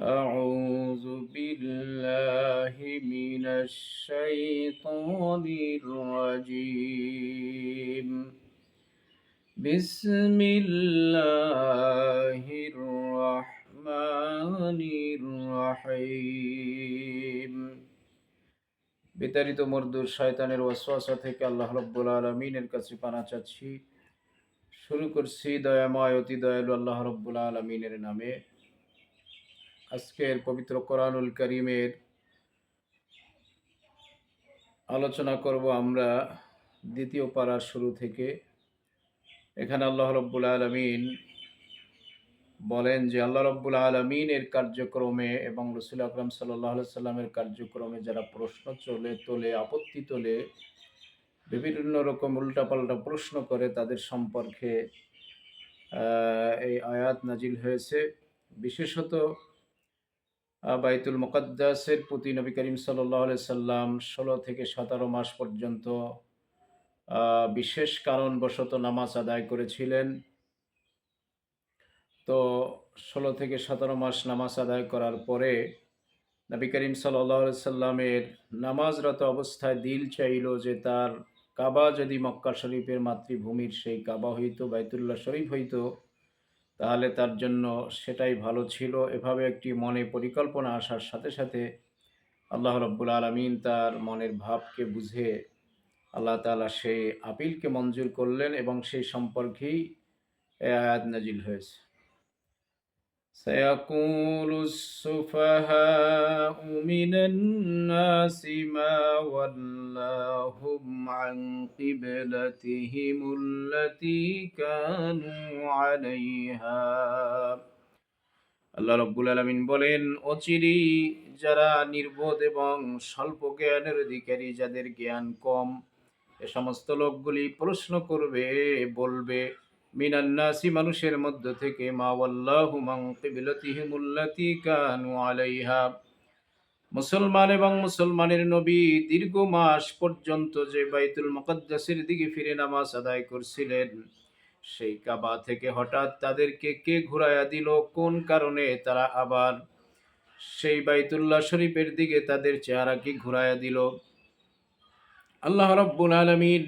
أعوذ بالله من الشيطان الرجيم بسم الله الرحمن الرحيم বিতাড়িত মর্দুর শয়তানের ওয়াসওয়াসা থেকে আল্লাহ রব্বুল আলমিনের কাছে পানা চাচ্ছি শুরু করছি দয়াময় অতি দয়ালু আল্লাহ রব্বুল আলমিনের নামে আজকের পবিত্র কোরআনুল করিমের আলোচনা করব আমরা দ্বিতীয় পাড়ার শুরু থেকে। এখানে আল্লাহ রব্বুল আলমিন বলেন যে, আল্লাহ রব্বুল আলমিনের কার্যক্রমে এবং রসুল আকরম সাল্লাহ সাল্লামের কার্যক্রমে যারা প্রশ্ন চলে, তোলে, আপত্তি তোলে, বিভিন্ন রকম উল্টাপাল্টা প্রশ্ন করে, তাদের সম্পর্কে এই আয়াত নাজিল হয়েছে। বিশেষত বাইতুল মুকদ্দাসের প্রতি নবী করিম সাল্লাহ সাল্লাম ষোলো থেকে সতেরো মাস পর্যন্ত বিশেষ কারণবশত নামাজ আদায় করেছিলেন। তো ষোলো থেকে সতেরো মাস নামাজ আদায় করার পরে নবী করিম সাল্লাহ সাল্লামের নামাজরত অবস্থায় দিল চাইল যে তার কাবা যদি মক্কা শরীফের মাতৃভূমির সেই কাবা হইতো, বাইতুল্লাহ শরীফ হইতো তাহলে তার জন্য সেটাই ভালো ছিল এভাবে একটি মনে পরিকল্পনা আসার সাথে সাথে আল্লাহ রব্বুল আলমিন তার মনের ভাবকে বুঝে আল্লাহ তালা সেই আপিলকে মঞ্জুর করলেন এবং সেই সম্পর্কেই এ আয়াত নাজিল হয়েছে سيقول السفهاء من الناس ما ولاهم عن قبلتهم التي كانوا عليها আল্লাহ রব্বুল আলমিন বলেন অচিরি যারা নির্বোধ এবং স্বল্প জ্ঞানের অধিকারী যাদের জ্ঞান কম এ সমস্ত লোকগুলি প্রশ্ন করবে বলবে মিনান্নাসি মানুষের মধ্য থেকে মা ওয়াল্লাহু মান কিবলাতিহিমুল্লাতি কানু আলাইহা মুসলমান এবং মুসলমানের নবী দীর্ঘ মাস পর্যন্ত যে বাইতুল মুকদ্দাসের দিকে ফিরে নামাজ আদায় করছিলেন, সেই কাবা থেকে হঠাৎ তাদেরকে কে ঘুরাইয়া দিল? কোন কারণে তারা আবার সেই বাইতুল্লাহ শরীফের দিকে তাদের চেহারা কি ঘুরাইয়া দিল? আল্লাহ রব্বুল আলমিন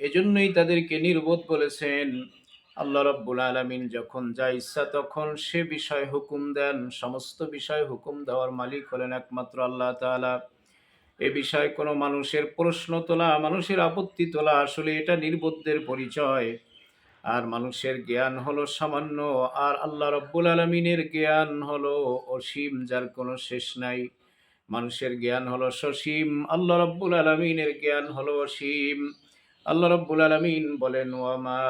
এজন্যই তাদেরকে নির্বোধ বলেছেন আল্লাহ রব্বুল আলমিন যখন যা ইচ্ছা তখন সে বিষয় হুকুম দেন, সমস্ত বিষয় হুকুম দেওয়ার মালিক হলেন একমাত্র আল্লাহ তালা এ বিষয়ে কোনো মানুষের প্রশ্ন তোলা, মানুষের আপত্তি তোলা আসলে এটা নির্বোধের পরিচয়। আর মানুষের জ্ঞান হলো সামান্য, আর আল্লাহ রব্বুল আলমিনের জ্ঞান হলো অসীম, যার কোনো শেষ নাই। মানুষের জ্ঞান হলো সসীম, আল্লাহ রব্বুল আলমিনের জ্ঞান হলো অসীম। আল্লাহ রব্বুল আলমিন বলেন, ওয়ামা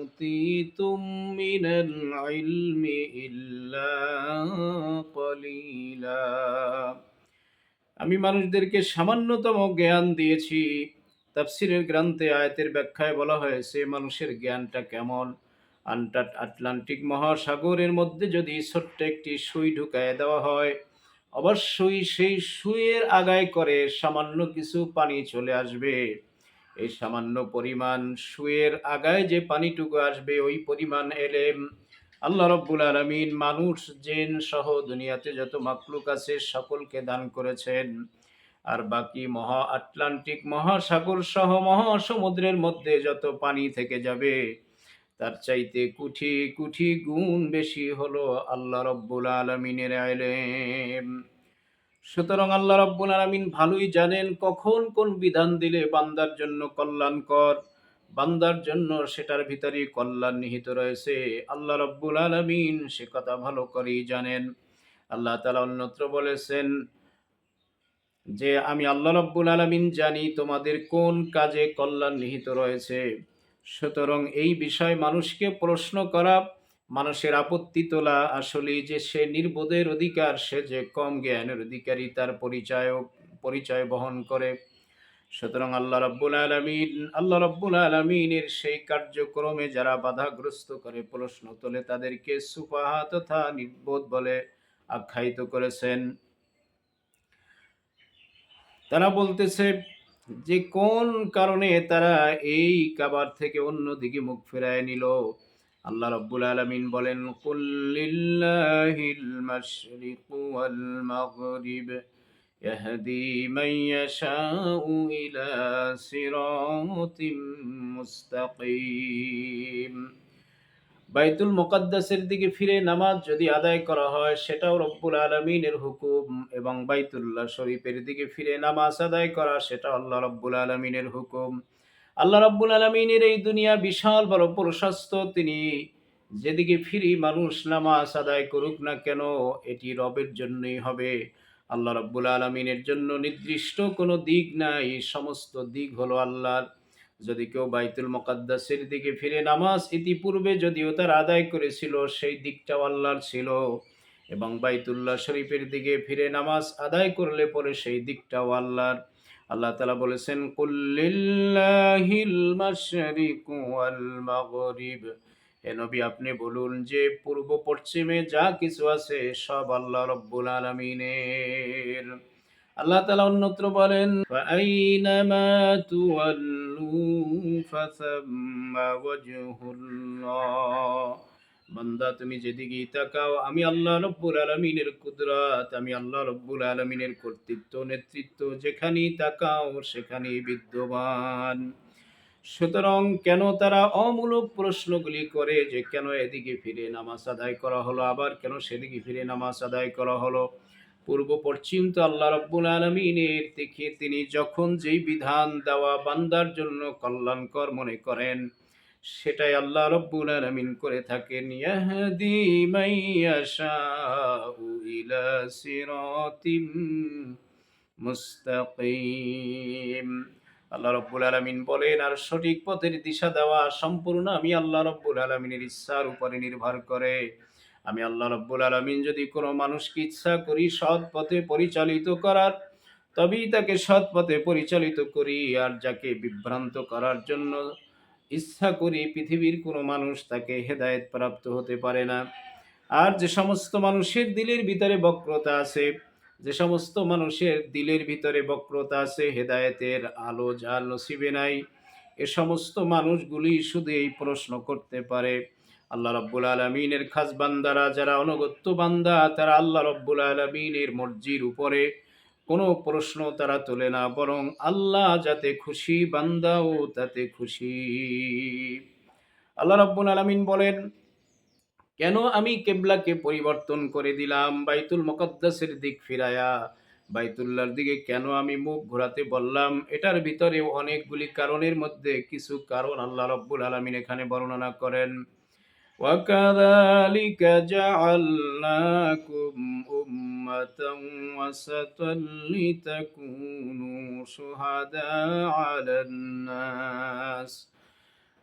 উতিতুম মিনাল ইলমি ইল্লা কলিলা। আমি মানুষদেরকে সামান্যতম জ্ঞান দিয়েছি। তাফসিরের গ্রন্থে, আয়াতের ব্যাখ্যায় বলা হয়েছে, মানুষের জ্ঞানটা কেমন? আন্টাট আটলান্টিক মহাসাগরের মধ্যে যদি ছোট্ট একটি সুই ঢুকায় দেওয়া হয়, অবশ্যই সেই সুইয়ের আগায় করে সামান্য কিছু পানি চলে আসবে। এই সামান্য পরিমাণ সুয়ের আগায় যে পানিটুকু আসবে, ওই পরিমাণ এলেম। আল্লাহ রব্বুল আলমিন মানুষ, জেন সহ দুনিয়াতে যত মাকলুক আছে সকলকে দান করেছেন। আর বাকি মহা আটলান্টিক মহাসাগর সহ মহাসমুদ্রের মধ্যে যত পানি থেকে যাবে, তার চাইতে কুঠি কুঠি গুণ বেশি হলো আল্লাহ রব্বুল আলমিনের আইলেম সুতরাং আল্লাহ রব্বুল আলমিন ভালোই জানেন কখন কোন বিধান দিলে বান্দার জন্য কল্যাণকর। বান্দার জন্য সেটার ভিতরে কল্যাণ নিহিত রয়েছে। আল্লাহ রব্বুল আলমিন সে কথা ভালো করেই জানেন। আল্লাহ তালা অন্যত্র বলেছেন যে, আমি আল্লাহ রব্বুল আলমিন জানি তোমাদের কোন কাজে কল্যাণ নিহিত রয়েছে। সুতরাং এই বিষয় মানুষকে প্রশ্ন করা মানুষের আপত্তি তোলা আসলে যে সে নির্বোধের অধিকার, সে যে কম জ্ঞানের অধিকারী, তার পরিচয় পরিচয় বহন করে। সুতরাং আল্লাহ রব্বুল আলমিন, আল্লাহ রব্বুল আলমিনের সেই কার্যক্রমে যারা বাধাগ্রস্ত করে, প্রশ্ন তোলে, তাদেরকে সুপাহা তথা নির্বোধ বলে আখ্যায়িত করেছেন। তারা বলতেছে যে কোন কারণে তারা এই কাবার থেকে অন্য দিকে মুখ ফেরায় নিল? আল্লাহ রব্বুল আলমিন বলেন কুল্লিল্লাহিল মাশরিক ওয়াল মাগরিব يهدي من يشاء إلى صراط مستقيم বাইতুল মুকাদ্দাসের দিকে ফিরে নামাজ যদি আদায় করা হয় সেটাও রব্বুল আলমিনের হুকুম এবং বাইতুল্লাহ শরীফের দিকে ফিরে নামাজ আদায় করা সেটা আল্লাহ রব্বুল আলমিনের হুকুম আল্লাহ রব্বুল আলমিনের এই দুনিয়া বিশাল বড় প্রশস্ত, তিনি যেদিকে ফিরি মানুষ নামাজ আদায় করুক না কেন, এটি রবের জন্যই হবে। আল্লাহ রব্বুল আলমিনের জন্য নির্দিষ্ট কোনো দিক নাই, সমস্ত দিক হলো আল্লাহর। যদি কেউ বাইতুল মকাদ্দাসের দিকে ফিরে নামাজ ইতিপূর্বে যদিও তার আদায় করেছিল, সেই দিকটাও আল্লাহর ছিল। এবং বাইতুল্লাহ শরীফের দিকে ফিরে নামাজ আদায় করলে পরে সেই দিকটাও আল্লাহর। আল্লাহ তালা বলেছেন এ নবী, আপনি বলুন যে পূর্ব পশ্চিমে যা কিছু আছে সব আল্লাহ রব্বুল আলমিনের। আল্লাহ তালা অন্যত্র বলেন ফাইনামা বান্দা, তুমি যেদিকেই তাকাও আমি আল্লাহ রব্বুল আলমিনের কুদরাত, আমি আল্লাহ রব্বুল আলমিনের কর্তৃত্ব, নেতৃত্ব, যেখানেই তাকাও, সেখানেই বিদ্যমান। সুতরাং কেন তারা অমূলক প্রশ্নগুলি করে যে কেন এদিকে ফিরে নামাজ আদায় করা হলো, আবার কেন সেদিকে ফিরে নামাজ আদায় করা হলো? পূর্ব পশ্চিম তো আল্লাহ রব্বুল আলমিনের দেখে তিনি যখন যেই বিধান দেওয়া বান্দার জন্য কল্যাণকর মনে করেন সেটাই আল্লাহ রব্বুল আলমিন করে থাকেন, ইয়াহদি মাইয়াশাউ ইলা সিরাতিম মুস্তাকিম। আল্লাহ রব্বুল আলমিন বলেন, আর সঠিক পথের দিশা দেওয়া সম্পূর্ণ আমি আল্লাহ রব্বুল আলমিনের ইচ্ছার উপরে নির্ভর করে। আমি আল্লাহ রব্বুল আলমিন যদি কোনো মানুষকে ইচ্ছা করি সৎ পথে পরিচালিত করার, তবেই তাকে সৎ পথে পরিচালিত করি। আর যাকে বিভ্রান্ত করার জন্য ইচ্ছা করি পৃথিবীর কোনো মানুষ তাকে হেদায়েত প্রাপ্ত হতে পারে না। আর যে সমস্ত মানুষের দিলের ভিতরে বক্রতা আছে, যে সমস্ত মানুষের দিলের ভিতরে বক্রতা আছে, হেদায়েতের আলো জাল নসিবে নাই, এ সমস্ত মানুষগুলি শুধু এই প্রশ্ন করতে পারে, আল্লাহ রব্বুল আলমিনের খাস বান্দারা, যারা অনগত্য বান্দা, তারা আল্লাহ রব্বুল আলমিনের মর্জির উপরে কোনো প্রশ্ন তারা তোলে না বরং আল্লাহ যাতে খুশি বান্দাও তাতে খুশি আল্লাহ রব্বুল আলমিন বলেন কেন আমি কেবলাকে পরিবর্তন করে দিলাম বাইতুল মকদ্দাসের দিক ফিরায়া বাইতুল্লার দিকে কেন আমি মুখ ঘোরাতে বললাম এটার ভিতরে অনেকগুলি কারণের মধ্যে কিছু কারণ আল্লাহ রব্বুল আলমিন এখানে বর্ণনা করেন وكذلك جعلناكم أمة وسطا لتكونوا شهداء على الناس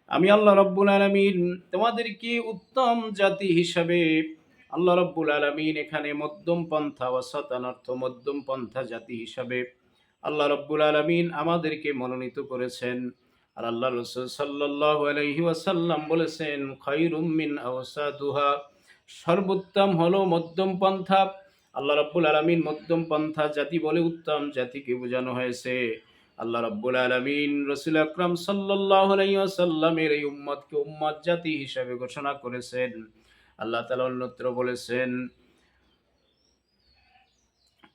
আমি আল্লাহ রব্বুল আলমিন তোমাদেরকে উত্তম জাতি হিসাবে আল্লাহ রব্বুল আলমিন এখানে মধ্যম পন্থা ও শতানার্থ মধ্যম পন্থা জাতি হিসাবে আল্লাহ রব্বুল আলমিন আমাদেরকে মনোনীত করেছেন আর আল্লাহ রসুল সাল্লাহ আলহি ওয়াসাল্লাম বলেছেন খৈরুম মিন আওসাদুহা সর্বোত্তম হলো মধ্যম পন্থা আল্লাহ রব্বুল আলমিন মধ্যম পন্থা জাতি বলে উত্তম জাতিকে বোঝানো হয়েছে আল্লাহ রব্বুল আলমিন রসুল আকরাম সাল্লাহ আলাইসাল্লামের এই উম্মতকে উম্মত জাতি হিসাবে ঘোষণা করেছেন আল্লাহ তালা অন্যত্র বলেছেন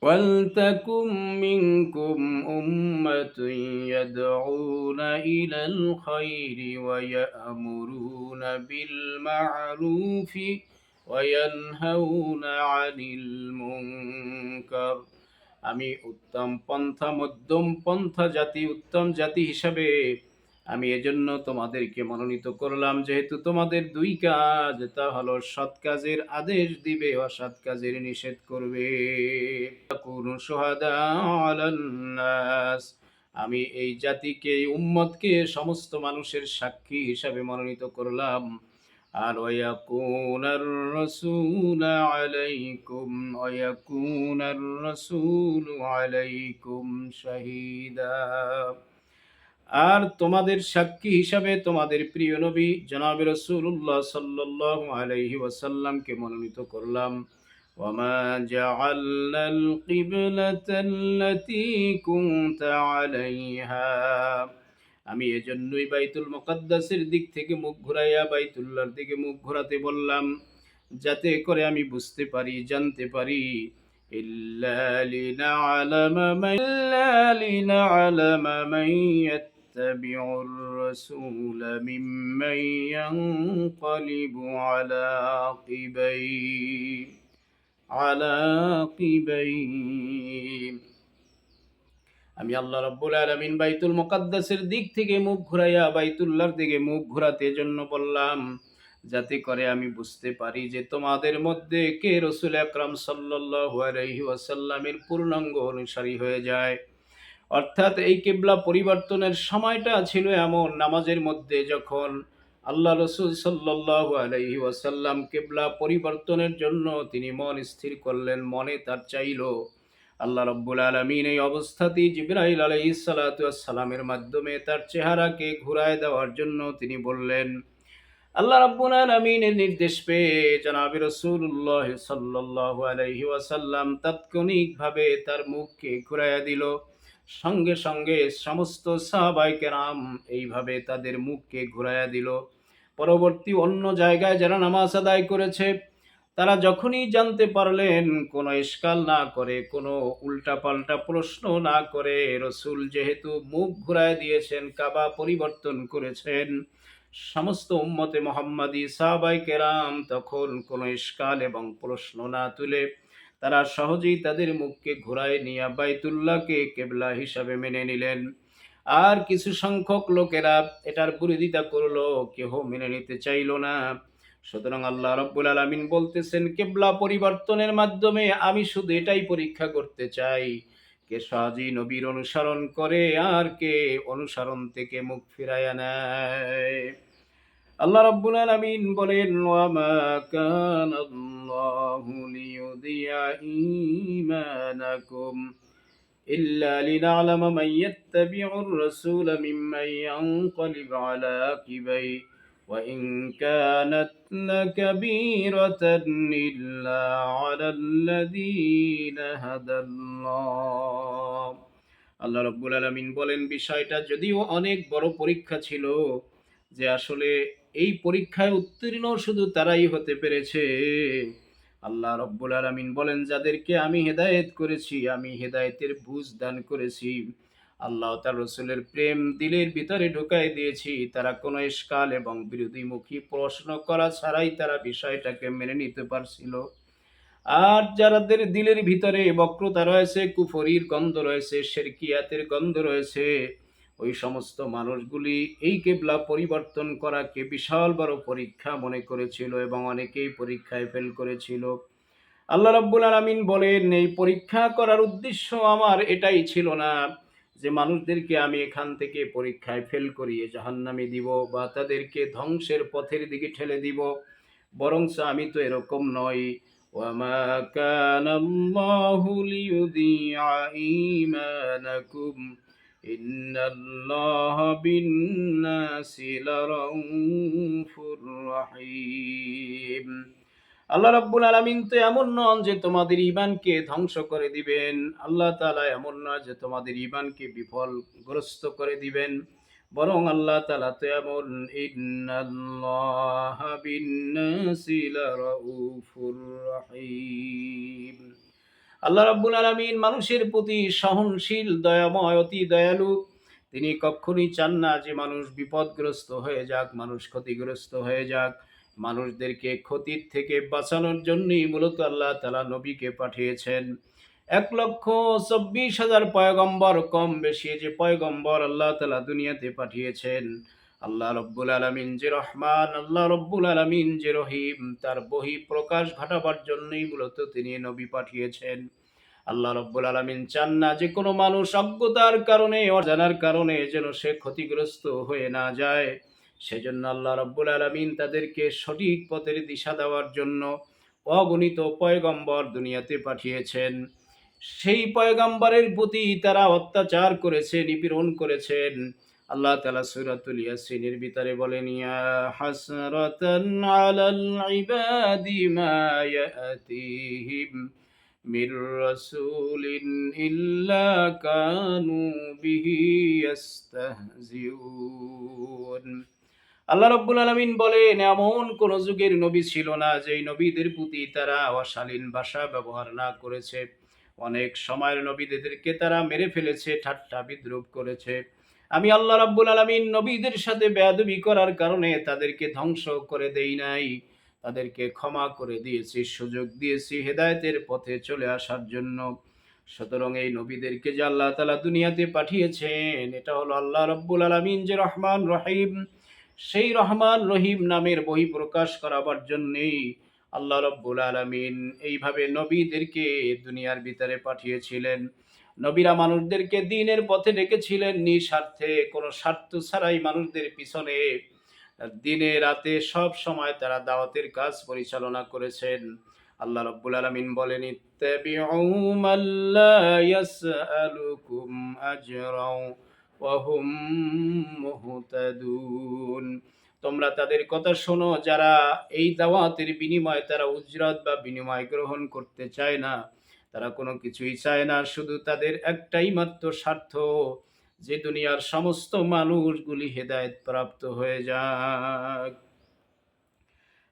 ولتكن منكم أمة يدعون إلى الخير ويأمرون بالمعروف وينهون عن المنكر আমি উত্তম পন্থা মধ্যম পন্থা জাতি উত্তম জাতি হিসাবে আমি এজন্য তোমাদেরকে মনোনীত করলাম যেহেতু তোমাদের দুই কাজ তা হলো সৎ কাজের আদেশ দিবে অসৎ কাজের নিষেধ করবে আমি এই জাতিকে এই উম্মতকে সমস্ত মানুষের সাক্ষী হিসাবে মনোনীত করলাম আর ওয়াকুনার রাসূল আলাইকুম ওয়াকুনার রাসূল আলাইকুম শাহীদা আর তোমাদের সাক্ষী হিসাবে তোমাদের প্রিয় নবী জনাব রসুল্লাহ সাল্লাহ আলহি ওয়াসাল্লামকে মনোনীত করলাম وما جعلنا القبلة التي كنت عليها আমি এজন্যই বাইতুল মুকাদ্দাসের দিক থেকে মুখ ঘুরাইয়া বাইতুল্লাহর দিকে মুখ ঘোরাতে বললাম যাতে করে আমি বুঝতে পারি জানতে পারি إلا لنعلم আমি আল্লাহ রব্বুল আলমিন বাইতুল মোকাদ্দাসের দিক থেকে মুখ ঘুরাইয়া বাইতুল্লাহর দিকে মুখ ঘুরাতে জন্য বললাম, যাতে করে আমি বুঝতে পারি যে তোমাদের মধ্যে কে রসুল আকরাম ওয়াসাল্লামের পূর্ণাঙ্গ অনুসারী হয়ে যায়। অর্থাৎ এই কেবলা পরিবর্তনের সময়টা ছিল এমন নামাজের মধ্যে যখন আল্লাহ রসুল সাল্লাল্লাহু আলাইহি ওয়াসাল্লাম কেবলা পরিবর্তনের জন্য তিনি মন স্থির করলেন, মনে তার চাইল। আল্লাহ রব্বুল আলমিন এই অবস্থাতেই জিব্রাইল আলাইসালামের মাধ্যমে তার চেহারাকে ঘুরায় দেওয়ার জন্য তিনি বললেন, আল্লাহ রব্বুল আলমিনের নির্দেশ পেয়ে জনাবি রসুল্লাহ সাল্লাহ আলহি ওয়াসাল্লাম তাৎক্ষণিকভাবে তার মুখকে ঘুরাইয়া দিল। সঙ্গে সঙ্গে সমস্ত সাহাবাইকেরাম এইভাবে তাদের মুখকে ঘুরাইয়া দিল। পরবর্তী অন্য জায়গায় যারা নামাজ আদায় করেছে তারা যখনই জানতে পারলেন, কোনো ইস্কাল না করে, কোনো উল্টাপাল্টা প্রশ্ন না করে, রসুল যেহেতু মুখ ঘুরায় দিয়েছেন, কাবা পরিবর্তন করেছেন, সমস্ত উম্মতে মোহাম্মদী সাহাবাই কেরাম তখন কোনো ইস্কাল এবং প্রশ্ন না তুলে, তারা সহজেই তাদের মুখকে ঘুরায় নিয়ে বাইতুল্লাহকে কেবলা হিসাবে মেনে নিলেন। আর কিছু সংখ্যক লোকেরা এটার বিরোধিতা করল, কেহ মেনে নিতে চাইল না। সুতরাং আল্লাহ রব্বুল আলমিন বলতেছেন কেবলা পরিবর্তনের মাধ্যমে আমি শুধু এটাই পরীক্ষা করতে চাই কে সাজি নবীর অনুসরণ করে আর কে অনুসরণ থেকে মুখ ফিরাইয়া নেয় আল্লাহ রব্বুল আলমিন বলেন ওয়ামা কান আল্লাহু লিয়ুদিয়া ঈমানাকুম إلا لنعلم من يتبع الرسول ممن ينقلب على عقبيه وإن كانت لكبيرة إلا على الذين هدى الله আল্লাহ রব্বুল আলমিন বলেন বিষয়টা যদিও অনেক বড় পরীক্ষা ছিল যে আসলে এই পরীক্ষায় উত্তীর্ণ শুধু তারাই হতে পেরেছে আল্লাহ রব্বুল আলমিন বলেন যাদেরকে আমি হেদায়েত করেছি আমি হেদায়েতের বুঝ দান করেছি আল্লাহ তার রসুলের প্রেম দিলের ভিতরে ঢুকাই দিয়েছি। তারা কোনো ইস্কাল এবং বিরোধীমুখী প্রশ্ন করা ছাড়াই তারা বিষয়টাকে মেনে নিতে পারছিল। আর যারাদের দিলের ভিতরে বক্রতা রয়েছে, কুফরির গন্ধ রয়েছে, শেরকিয়াতের গন্ধ রয়েছে, ওই সমস্ত মানুষগুলি এই কেবলা পরিবর্তন করাকে বিশাল বড় পরীক্ষা মনে করেছিল এবং অনেকেই পরীক্ষায় ফেল করেছিল। আল্লাহ রব্বুল আলামিন বলেন, এই পরীক্ষা করার উদ্দেশ্য আমার এটাই ছিল না। যে মানুষদেরকে আমি এখান থেকে পরীক্ষায় ফেল করিয়ে জাহান্নামে দিব বা তাদেরকে ধ্বংসের পথের দিকে ঠেলে দিব বরং আমি তো এরকম নই وما كان الله ليضيع إيمانكم إن الله بالناس لرؤوف رحيم আল্লাহ রাব্বুল আলামিন তো এমন নন যে তোমাদের ইমানকে ধ্বংস করে দিবেন। আল্লাহ তালা এমন নয় যে তোমাদের ইমানকে বিফলগ্রস্ত করে দিবেন। বরং আল্লাহ তাআলা তো এমন আল্লাহ রাব্বুল আলামিন মানুষের প্রতি সহনশীল, দয়াময়, অতি দয়ালু। তিনি কখনই চান না যে মানুষ বিপদগ্রস্ত হয়ে যাক, মানুষ ক্ষতিগ্রস্ত হয়ে যাক। মানুষদেরকে ক্ষতির থেকে বাঁচানোর জন্যই মূলত আল্লাহ তালা নবীকে পাঠিয়েছেন। এক লক্ষ চব্বিশ হাজার পয়গম্বর কম বেশি যে পয়গম্বর আল্লাহ তালা দুনিয়াতে পাঠিয়েছেন। আল্লাহ রব্বুল আলমিন যে রহমান, আল্লাহ রব্বুল আলমিন যে রহিম, তার বহি প্রকাশ ঘটাবার জন্যই মূলত তিনি নবী পাঠিয়েছেন। আল্লাহ রব্বুল আলমিন চান না যে কোনো মানুষ অজ্ঞতার কারণে, অজানার কারণে যেন সে ক্ষতিগ্রস্ত হয়ে না যায়। সেজন্য আল্লাহ রব্বুল আলমিন তাদেরকে সঠিক পথের দিশা দেওয়ার জন্য অগণিত পয়গম্বর দুনিয়াতে পাঠিয়েছেন। সেই পয়গম্বরের প্রতি তারা অত্যাচার করেছে, নিপীড়ন করেছেন। আল্লাহ তালা সুরাতুল ইয়াসিনের ভিতরে বলেন, ইয়া হাসরাতান আলাল ইবাদি মা ইয়াতিহিম মির রাসূলিন ইল্লা কানু বিহি আল্লাহ রব্বুল আলমিন বলেন, এমন কোন যুগের নবী ছিল না যেই নবীদের প্রতি তারা অশালীন ভাষা ব্যবহার না করেছে। অনেক সময়ের নবীদেরকে তারা মেরে ফেলেছে, ঠাট্টা বিদ্রুপ করেছে। আমি আল্লাহ রাব্বুল আলমিন নবীদের সাথে বেয়াদবি করার কারণে তাদেরকে ধ্বংস করে দেই নাই। তাদেরকে ক্ষমা করে দিয়েছি, সুযোগ দিয়েছি হেদায়েতের পথে চলে আসার জন্য। সুতরাং এই নবীদেরকে যে আল্লাহ তালা দুনিয়াতে পাঠিয়েছেন, এটা হলো আল্লাহ রব্বুল আলমিন যে রহমান রহিম। সেই রহমান রহিম নামের বই প্রকাশ করাবার জন্যেই আল্লাহ রব্বুল আলমিন এইভাবে নবীদেরকে দুনিয়ার ভিতরে পাঠিয়েছিলেন। নবীরা মানুষদেরকে দিনের পথে ডেকেছিলেন, নিঃস্বার্থে, কোনো স্বার্থ ছাড়াই মানুষদের পিছনে দিনে রাতে সব সময় তারা দাওয়াতের কাজ পরিচালনা করেছেন। আল্লাহ রব্বুল আলমিন বলেন, ইত্তাবিউ তোমরা তাদের কথা শোনো, যারা এই দাওয়াতের বিনিময়ে তারা উজরত বা বিনিময় গ্রহণ করতে চায় না। তারা কোনো কিছুই চায় না, শুধু তাদের একটাই মাত্র স্বার্থ, যে দুনিয়ার সমস্ত মানুষগুলি হেদায়ত প্রাপ্ত হয়ে যাক।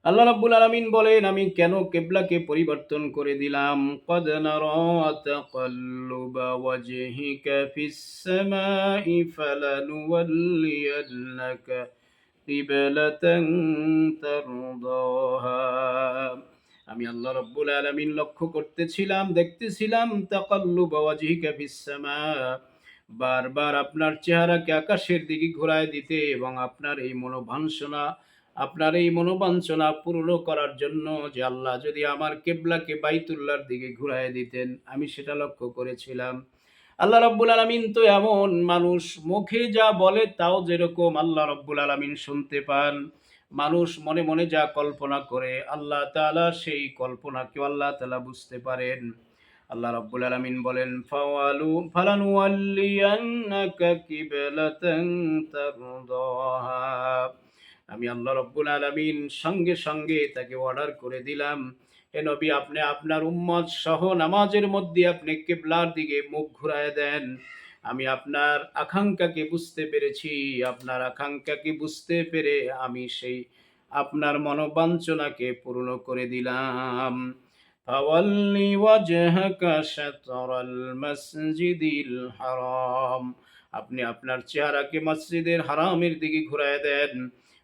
আল্লাহ রাব্বুল আলামিন বলেন, আমি কেন কেবলাকে পরিবর্তন করে দিলাম? কদ নারা তাকাল্লুবা ওয়াজহিকা ফিস সামাই ফালানুওয়াল্লিয়ান্নাকা কিবলাতান তারদাহা। আমি আল্লাহ রাব্বুল আলামিন লক্ষ্য করতেছিলাম, দেখতেছিলাম, তাকাল্লুবা ওয়াজহিকা ফিস সামা। বারবার আপনার চেহারাকে আকাশের দিকে ঘোরায় দিতে এবং আপনার এই মনোভাঞ্ছনা আপনার এই মনোবাঞ্ছনা পূর্ণ করার জন্য যে আল্লাহ যদি আমার কেবলাকে বাইতুল্লার দিকে ঘুরায় দিতেন, আমি সেটা লক্ষ্য করেছিলাম। আল্লাহ রব্বুল আলমিন তো এমন মানুষ, মুখে যা বলে তাও যেরকম আল্লাহ রব্বুল আলমিন শুনতে পান। মানুষ মনে মনে যা কল্পনা করে, আল্লাহ তালা সেই কল্পনাকেও আল্লাহ তালা বুঝতে পারেন। আল্লাহ রাব্বুল আলামিন বলেন, ফাওয়ালু তারদাহা। আমি আল্লাহ রব্বুল আলমিন সঙ্গে সঙ্গে তাকে অর্ডার করে দিলাম। এ নবী, আপনি আপনার উম্মত সহ নামাজের মধ্যে আপনি কেবলার দিকে মুখ ঘুরায় দেন। আমি আপনার আকাঙ্ক্ষাকে বুঝতে পেরেছি। আপনার আকাঙ্ক্ষাকে বুঝতে পেরে আমি সেই আপনার মনোবাঞ্ছনাকে পূর্ণ করে দিলাম। ফাওয়াল্লি ওয়াজহাকা শাতরাল মাসজিদিল হারাম। আপনি আপনার চেহারাকে মসজিদের হারামের দিকে ঘুরায় দেন।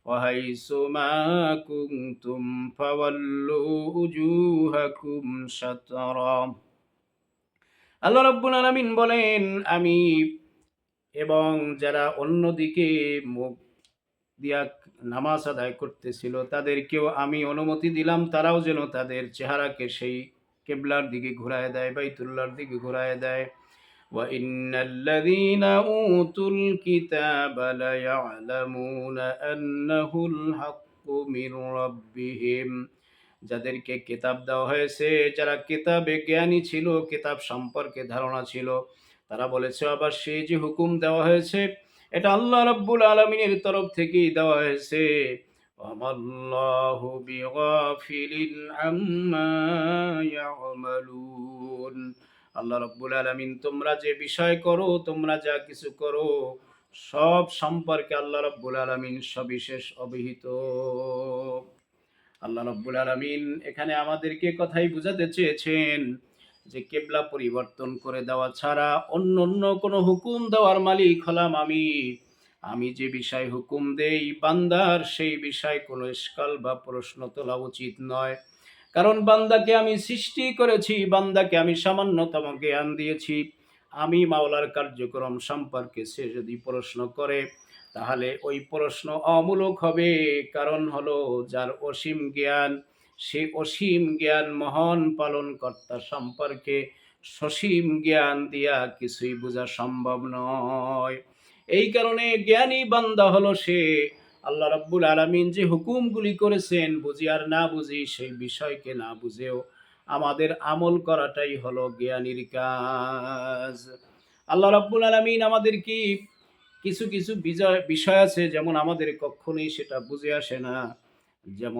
وحيث ما كنتم فولوا وجوهكم شطرا আল্লাহ রাব্বুল আলামিন বলেন আমি এবং যারা অন্যদিকে মুখ দিয়া নামাজ আদায় করতেছিল তাদেরকেও আমি অনুমতি দিলাম তারাও যেন তাদের চেহারাকে সেই কেবলার দিকে ঘুরায় দেয় বাইতুল্লার দিকে ঘুরায় দেয় وإن الذين أوتوا الكتاب ليعلمون أنه الحق من ربهم যাদেরকে কিতাব দেওয়া হয়েছে যারা কিতাবে জ্ঞানী ছিল কিতাব সম্পর্কে ধারণা ছিল তারা বলেছে আবার সেই যে হুকুম দেওয়া হয়েছে এটা আল্লাহ রাব্বুল আলমিনের তরফ থেকেই দেওয়া হয়েছে আমাল্লাহু বিগাফিলিন আম্মা ইয়ামালুন আল্লাহ রব্বুল আলমিন, তোমরা যে বিষয় করো, তোমরা যা কিছু করো, সব সম্পর্কে আল্লাহ রব্বুল আলমিন সবিশেষ অবহিত। আল্লাহ রব্বুল আলমিন এখানে আমাদেরকে কথাই বুঝাতে চেয়েছেন যে কেবলা পরিবর্তন করে দেওয়া ছাড়া অন্য অন্য কোনো হুকুম দেওয়ার মালিক হলাম আমি। আমি যে বিষয় হুকুম দেই, বান্দার সেই বিষয় কোনো স্কাল বা প্রশ্ন তোলা উচিত নয়। কারণ বান্দাকে আমি সৃষ্টি করেছি, বান্দাকে আমি সামান্যতম জ্ঞান দিয়েছি। আমি মাওলার কার্যক্রম সম্পর্কে সে যদি প্রশ্ন করে, তাহলে ওই প্রশ্ন অমূলক হবে। কারণ হলো, যার অসীম জ্ঞান, সে অসীম জ্ঞান মহান পালন কর্তা সম্পর্কে সসীম জ্ঞান দিয়া কিছুই বোঝা সম্ভব নয়। এই কারণে জ্ঞানী বান্দা হলো সে। আল্লাহ রব্বুল আলমিন যে হুকুমগুলি করেছেন, বুঝি আর না বুঝি সেই বিষয়কে না বুঝেও আমাদের আমল করাটাই হলো জ্ঞানীর কাজ। আল্লাহ রব্বুল আলমিন আমাদের কি কিছু কিছু বিষয় আছে যেমন আমাদের কখনোই সেটা বুঝে আসে না, যেমন